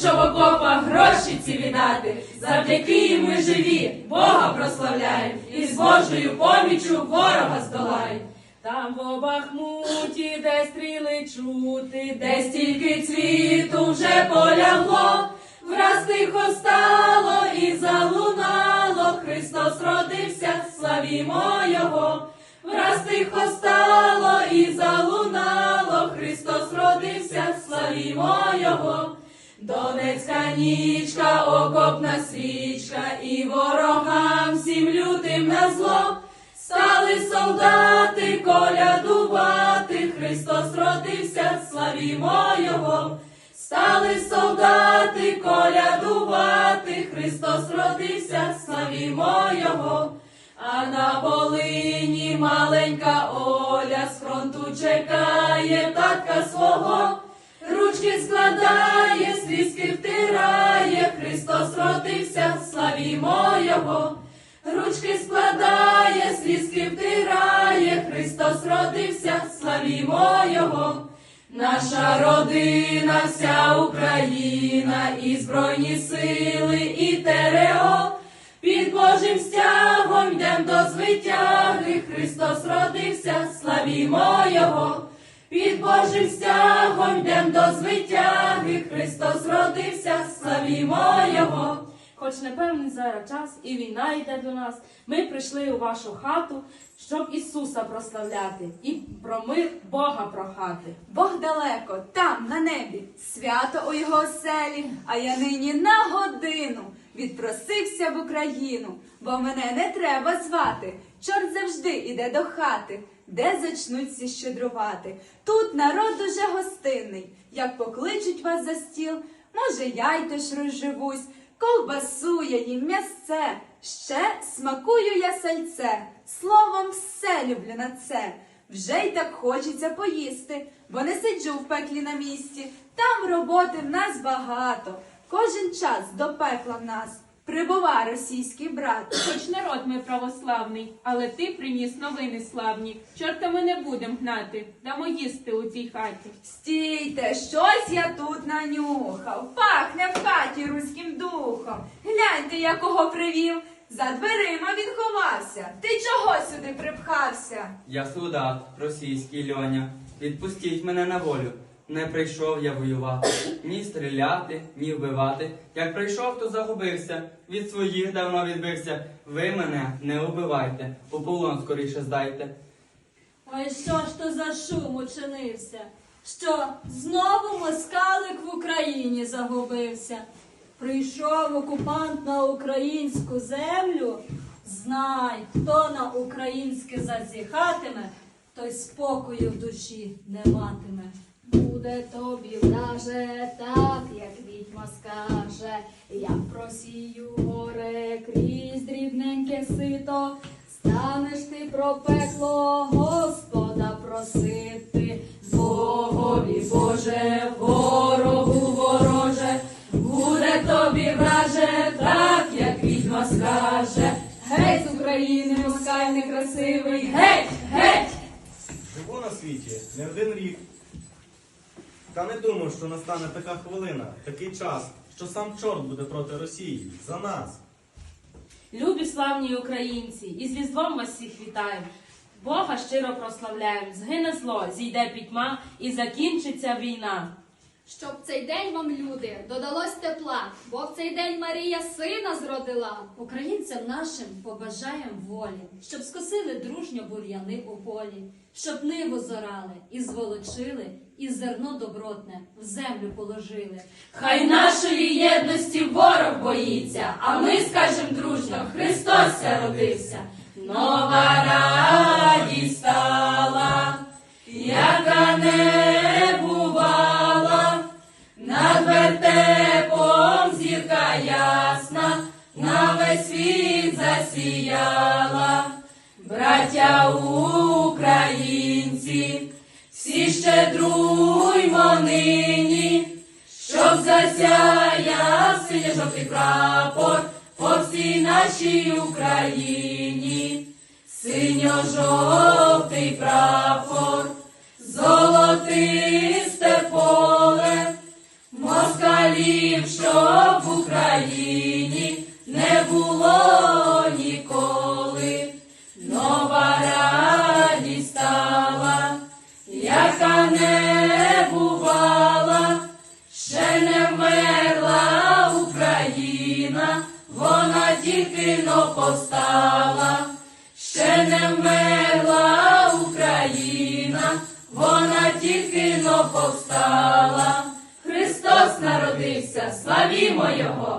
щоб окопах гроші ці віддати. Завдяки їм ми живі, Бога прославляємо, і з Божою поміччю ворога здолаємо. Там в Бахмуті, де стріли чути, де стільки цвіту вже полягло, враз тихо стало і залунало, Христос родився, славімо Його. Враз тихо стало і залунало, Христос родився, славімо Його. Донецька нічка, окопна свічка, і ворогам всім лютим на зло. Стали солдати колядувати, Христос родився, славімо Його. Стали солдати колядувати, Христос родився, славімо Його. А на Волині маленька Оля з фронту чекає татка свого. Ручки складає, слізки втирає, Христос родився, славімо Його. Ручки складає, слізки втирає, Христос родився, славімо Його. Наша родина, вся Україна, і Збройні сили, і ТРО. Під Божим стягом йдем до звитяги, Христос родився, славімо Його. Під Божим стягом йдем до звитяги, Христос родився, славімо Його. Хоч непевний зараз час і війна йде до нас, ми прийшли у вашу хату, щоб Ісуса прославляти і про мир Бога прохати. Бог далеко, там, на небі, свято у його оселі, а я нині на годину відпросився в Україну, бо мене не треба звати. Чорт завжди іде до хати, де зачнуться щедрувати. Тут народ дуже гостинний, як покличуть вас за стіл, може, я й теж розживусь, ковбасу я їм м'ясце, ще смакую я сальце, словом, все люблю на це. Вже й так хочеться поїсти, бо не сиджу в пеклі на місці. Там роботи в нас багато. Кожен час до пекла в нас прибува російський брат. Хоч народ ми православний, але ти приніс новини славні. Чорта ми не будем гнати, дамо їсти у цій хаті. Стійте, щось я тут нанюхав. Пахне в хаті руським духом. Гляньте, я кого привів. За дверима він ховався. Ти чого сюди припхався? Я солдат, російський льоня. Відпустіть мене на волю. Не прийшов я воювати, ні стріляти, ні вбивати. Як прийшов, то загубився. Від своїх давно відбився. Ви мене не убивайте, у полон скоріше здайте. Ой, що ж то за шум учинився? Що знову москалик в Україні загубився? Прийшов окупант на українську землю. Знай, хто на українське зазіхатиме, той спокою в душі не матиме. Буде тобі враже, так як відьма скаже, як просію горе крізь дрібненьке сито, станеш ти про пекло Господа просити. Богові Боже, ворогу вороже, буде тобі враже, так як відьма скаже. Геть з України, москаль некрасивий, Геть, геть! Живу на світі не один рік. Та не думав, що настане така хвилина, такий час, що сам чорт буде проти Росії за нас. Любі славні українці, і з Різдвом вас всіх вітаємо. Бога щиро прославляємо, згине зло, зійде пітьма і закінчиться війна. Щоб цей день вам, люди, додалось тепла, бо в цей день Марія сина зродила. Українцям нашим побажаєм волі, щоб скосили дружньо бур'яни у полі, щоб ниву зорали і зволочили, і зерно добротне в землю положили. Хай нашої єдності ворог боїться, а ми скажем дружно, Христос ся родився. Нова радість стала, яка не всі щедруймо нині, щоб засяяв синьо-жовтий прапор по всій нашій Україні. Синьо-жовтий прапор, золотисте поле, москалів щоб в Україні не було ніколи. Нова радість стала, не бувала, ще не вмерла Україна, вона тільки но повстала, ще не вмерла Україна, вона тільки повстала. Христос народився, славімо Його!